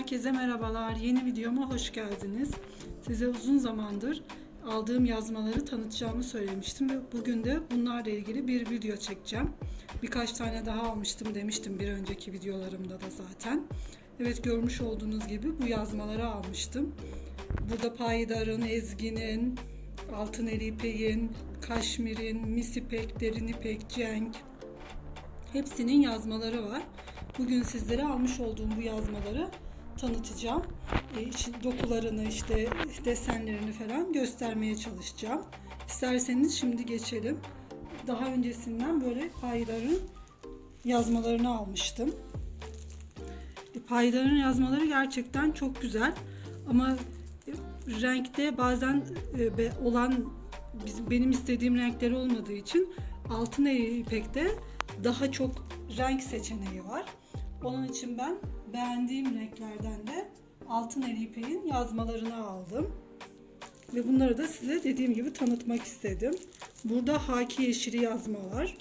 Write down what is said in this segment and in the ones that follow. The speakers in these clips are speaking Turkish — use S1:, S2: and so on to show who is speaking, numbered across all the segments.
S1: Herkese merhabalar. Yeni videoma hoş geldiniz. Size uzun zamandır aldığım yazmaları tanıtacağımı söylemiştim ve bugün de bunlarla ilgili bir video çekeceğim. Birkaç tane daha almıştım demiştim bir önceki videolarımda da zaten. Evet görmüş olduğunuz gibi bu yazmaları almıştım. Burada Paydar'ın, Ezgi'nin, Altın El İpek'in, Kaşmir'in, Mis İpek, Derin İpek, Cenk, Hepsinin yazmaları var. Bugün sizlere almış olduğum bu yazmaları tanıtacağım. E, dokularını işte desenlerini falan göstermeye çalışacağım. İsterseniz şimdi geçelim. Daha öncesinden böyle payların yazmalarını almıştım. E, payların yazmaları gerçekten çok güzel ama e, renkte bazen e, be- olan bizim, benim istediğim renkleri olmadığı için altın ipekte daha çok renk seçeneği var. Onun için ben beğendiğim renklerden de altın el ipeğin yazmalarını aldım. Ve bunları da size dediğim gibi tanıtmak istedim. Burada haki yeşili yazma var.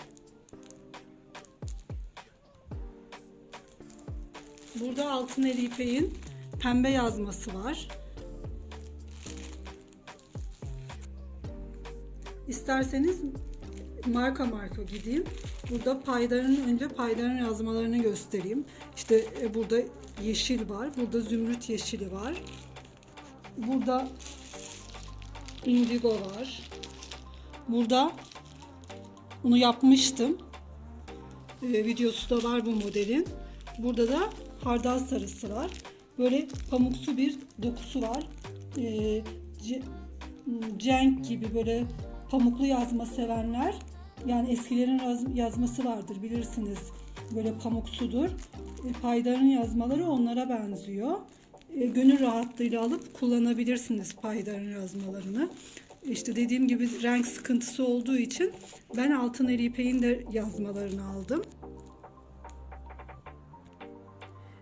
S1: Burada altın el ipeğin pembe yazması var. İsterseniz marka marka gideyim. Burada paydarın önce paydarın yazmalarını göstereyim. İşte e, burada yeşil var. Burada zümrüt yeşili var. Burada indigo var. Burada bunu yapmıştım. E, videosu da var bu modelin. Burada da hardal sarısı var. Böyle pamuksu bir dokusu var. E, ce- cenk gibi böyle pamuklu yazma sevenler yani eskilerin yaz- yazması vardır bilirsiniz. Böyle pamuksudur. E, Paydar'ın yazmaları onlara benziyor. E, gönül rahatlığıyla alıp kullanabilirsiniz Paydar'ın yazmalarını. İşte dediğim gibi renk sıkıntısı olduğu için ben altın el ipeğin de yazmalarını aldım.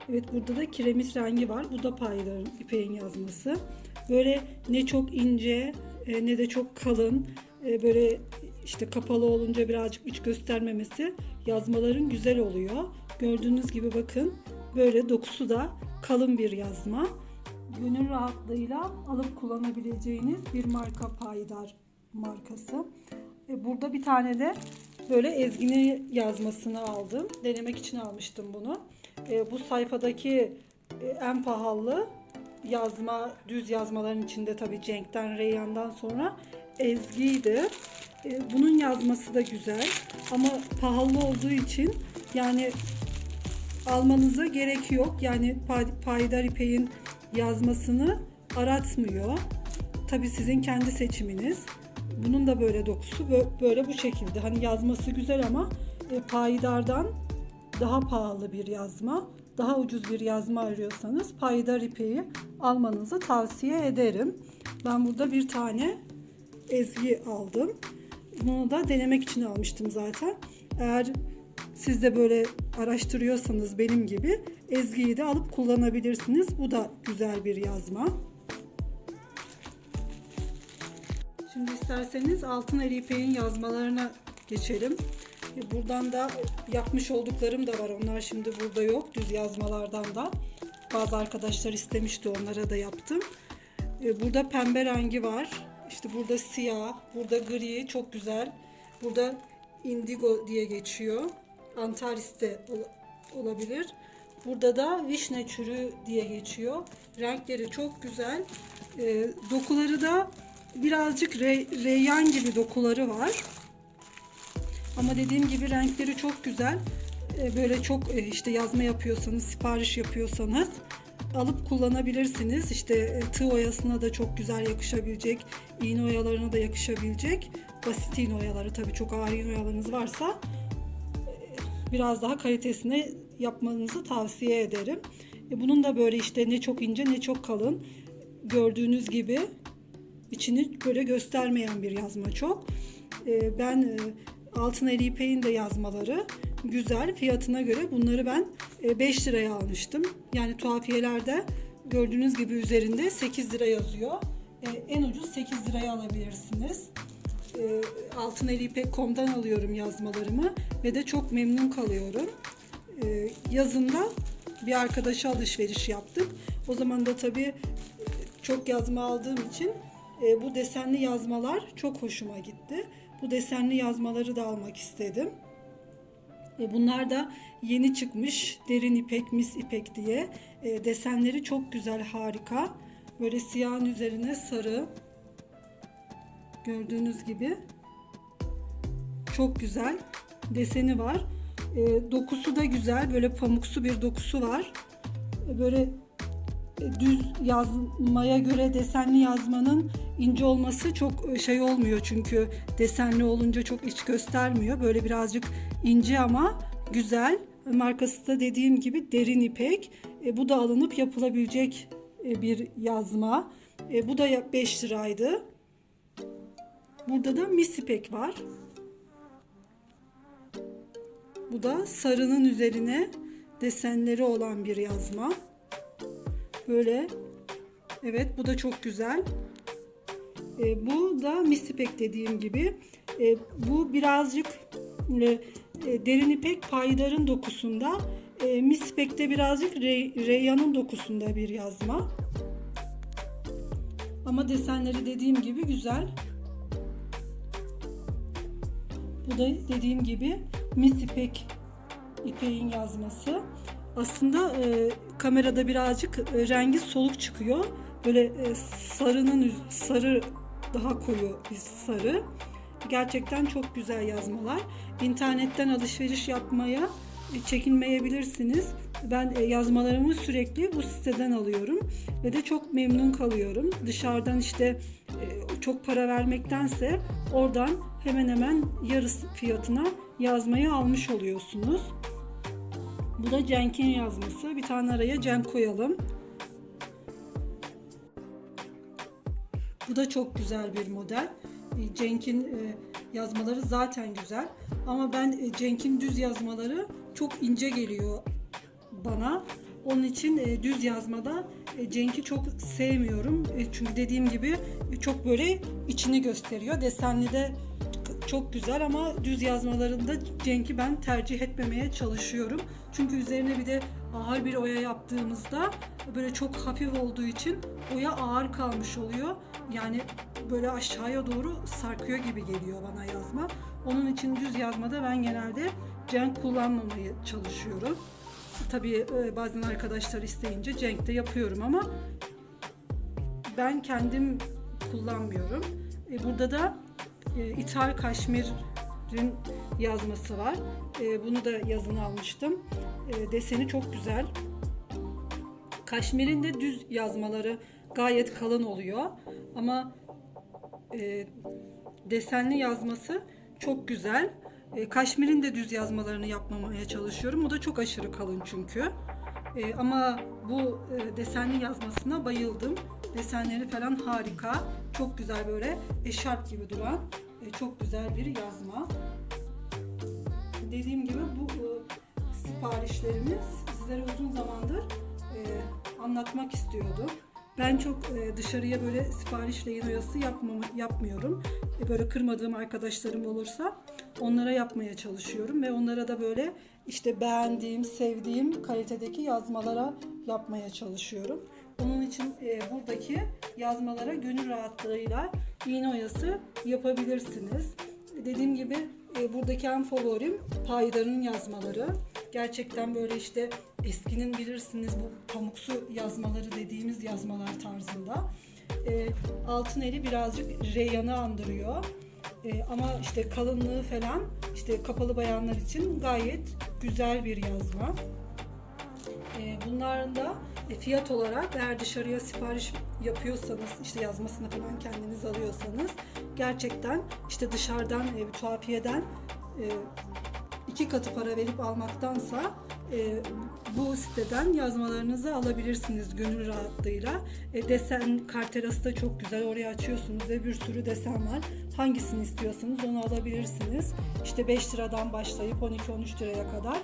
S1: Evet burada da kiremit rengi var. Bu da paydarın ipeğin yazması. Böyle ne çok ince e, ne de çok kalın. Böyle işte kapalı olunca birazcık iç göstermemesi yazmaların güzel oluyor. Gördüğünüz gibi bakın böyle dokusu da kalın bir yazma. Gönül rahatlığıyla alıp kullanabileceğiniz bir marka Paydar markası. E, Burada bir tane de böyle ezgini yazmasını aldım. Denemek için almıştım bunu. E, Bu sayfadaki e, en pahalı yazma, düz yazmaların içinde tabii Cenk'ten, Reyhan'dan sonra Ezgi'ydi. E, Bunun yazması da güzel ama pahalı olduğu için yani almanıza gerek yok. Yani pay- payidar ipeğin yazmasını aratmıyor. Tabii sizin kendi seçiminiz. Bunun da böyle dokusu bö- böyle bu şekilde. Hani yazması güzel ama e, payidardan daha pahalı bir yazma, daha ucuz bir yazma arıyorsanız payidar ipeği almanızı tavsiye ederim. Ben burada bir tane ezgi aldım. Bunu da denemek için almıştım zaten. Eğer siz de böyle araştırıyorsanız benim gibi ezgiyi de alıp kullanabilirsiniz. Bu da güzel bir yazma. Şimdi isterseniz altın el ipeğin yazmalarına geçelim. Buradan da yapmış olduklarım da var. Onlar şimdi burada yok. Düz yazmalardan da. Bazı arkadaşlar istemişti. Onlara da yaptım. E, Burada pembe rengi var. İşte burada siyah, burada gri çok güzel. Burada indigo diye geçiyor. Antaris'te ol- olabilir. Burada da vişne çürü diye geçiyor. Renkleri çok güzel. E, dokuları da birazcık re- reyyan gibi dokuları var. Ama dediğim gibi renkleri çok güzel. Ee, Böyle çok e, işte yazma yapıyorsanız, sipariş yapıyorsanız alıp kullanabilirsiniz. İşte e, tığ oyasına da çok güzel yakışabilecek, iğne oyalarına da yakışabilecek. Basit iğne oyaları tabii çok ağır iğne oyalarınız varsa e, biraz daha kalitesine yapmanızı tavsiye ederim. E, Bunun da böyle işte ne çok ince ne çok kalın. Gördüğünüz gibi içini böyle göstermeyen bir yazma çok. Ben altın el ipeğin de yazmaları güzel. Fiyatına göre bunları ben e, 5 liraya almıştım. Yani tuhafiyelerde gördüğünüz gibi üzerinde 8 lira yazıyor. E, En ucuz 8 liraya alabilirsiniz. E, Altın alıyorum yazmalarımı ve de çok memnun kalıyorum. E, Yazında bir arkadaşa alışveriş yaptık. O zaman da tabii e, çok yazma aldığım için e, bu desenli yazmalar çok hoşuma gitti. Bu desenli yazmaları da almak istedim. Bunlar da yeni çıkmış derin ipek, mis ipek diye. E, desenleri çok güzel, harika. Böyle siyahın üzerine sarı. Gördüğünüz gibi. Çok güzel deseni var. E, dokusu da güzel. Böyle pamuksu bir dokusu var. Böyle düz yazmaya göre desenli yazmanın ince olması çok e, şey olmuyor çünkü desenli olunca çok iç göstermiyor. Böyle birazcık ince ama güzel. Markası da dediğim gibi derin ipek. E, bu da alınıp yapılabilecek e, bir yazma. E, bu da 5 liraydı. Burada da mis ipek var. Bu da sarının üzerine desenleri olan bir yazma. Böyle. Evet bu da çok güzel. E, bu da mis ipek dediğim gibi. E, bu birazcık e, e, derin ipek paydarın dokusunda. E, mis ipekte birazcık re, reyyanın dokusunda bir yazma. Ama desenleri dediğim gibi güzel. Bu da dediğim gibi mis ipek ipeğin yazması. Aslında e, kamerada birazcık e, rengi soluk çıkıyor. Böyle e, sarının sarı daha koyu bir sarı. Gerçekten çok güzel yazmalar. İnternetten alışveriş yapmaya e, çekinmeyebilirsiniz. Ben e, yazmalarımı sürekli bu siteden alıyorum ve de çok memnun kalıyorum. Dışarıdan işte e, çok para vermektense oradan hemen hemen yarısı fiyatına yazmayı almış oluyorsunuz. Bu da Cenk'in yazması. Bir tane araya Cenk koyalım. Bu da çok güzel bir model. E, Cenk'in e, yazmaları zaten güzel. Ama ben e, Cenk'in düz yazmaları çok ince geliyor bana. Onun için düz yazmada Cenk'i çok sevmiyorum. Çünkü dediğim gibi çok böyle içini gösteriyor. Desenli de çok güzel ama düz yazmalarında Cenk'i ben tercih etmemeye çalışıyorum. Çünkü üzerine bir de ağır bir oya yaptığımızda böyle çok hafif olduğu için oya ağır kalmış oluyor. Yani böyle aşağıya doğru sarkıyor gibi geliyor bana yazma. Onun için düz yazmada ben genelde Cenk kullanmamaya çalışıyorum. Tabii e, bazen arkadaşlar isteyince Cenk de yapıyorum ama ben kendim kullanmıyorum. E, Burada da e, Kaşmir'in yazması var. E, Bunu da yazını almıştım. E, Deseni çok güzel. Kaşmir'in de düz yazmaları gayet kalın oluyor. Ama e, desenli yazması çok güzel. Kaşmir'in de düz yazmalarını yapmamaya çalışıyorum. O da çok aşırı kalın çünkü. Ama bu desenli yazmasına bayıldım. Desenleri falan harika. Çok güzel böyle eşarp gibi duran e, çok güzel bir yazma. Dediğim gibi bu e, siparişlerimi sizlere uzun zamandır e, anlatmak istiyordum. Ben çok e, dışarıya böyle siparişle yayın oyası yapmam, yapmıyorum. E, böyle kırmadığım arkadaşlarım olursa onlara yapmaya çalışıyorum ve onlara da böyle işte beğendiğim, sevdiğim kalitedeki yazmalara yapmaya çalışıyorum. Onun için e, buradaki yazmalara gönül rahatlığıyla iğne oyası yapabilirsiniz. Dediğim gibi e, buradaki en favorim Paydar'ın yazmaları. Gerçekten böyle işte eskinin bilirsiniz bu pamuksu yazmaları dediğimiz yazmalar tarzında. E, altın eli birazcık reyanı andırıyor. E, ama işte kalınlığı falan işte kapalı bayanlar için gayet güzel bir yazma. E, bunların da fiyat olarak eğer dışarıya sipariş yapıyorsanız işte yazmasını falan kendiniz alıyorsanız gerçekten işte dışarıdan e, tuhafiyeden e, iki katı para verip almaktansa e, bu siteden yazmalarınızı alabilirsiniz gönül rahatlığıyla. E, desen karterası da çok güzel. Oraya açıyorsunuz ve bir sürü desen var. Hangisini istiyorsanız onu alabilirsiniz. İşte 5 liradan başlayıp 12-13 liraya kadar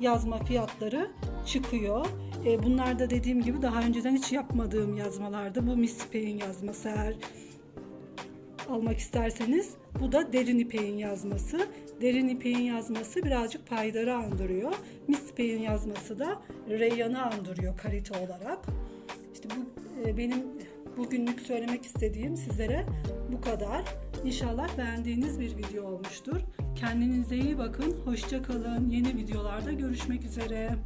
S1: yazma fiyatları çıkıyor. E, bunlar da dediğim gibi daha önceden hiç yapmadığım yazmalardı. Bu Miss Pay'in yazması eğer almak isterseniz bu da derin ipeğin yazması. Derin ipeğin yazması birazcık paydarı andırıyor. Mis ipeğin yazması da reyyanı andırıyor kalite olarak. İşte bu e, benim bugünlük söylemek istediğim sizlere bu kadar. İnşallah beğendiğiniz bir video olmuştur. Kendinize iyi bakın. Hoşça kalın. Yeni videolarda görüşmek üzere.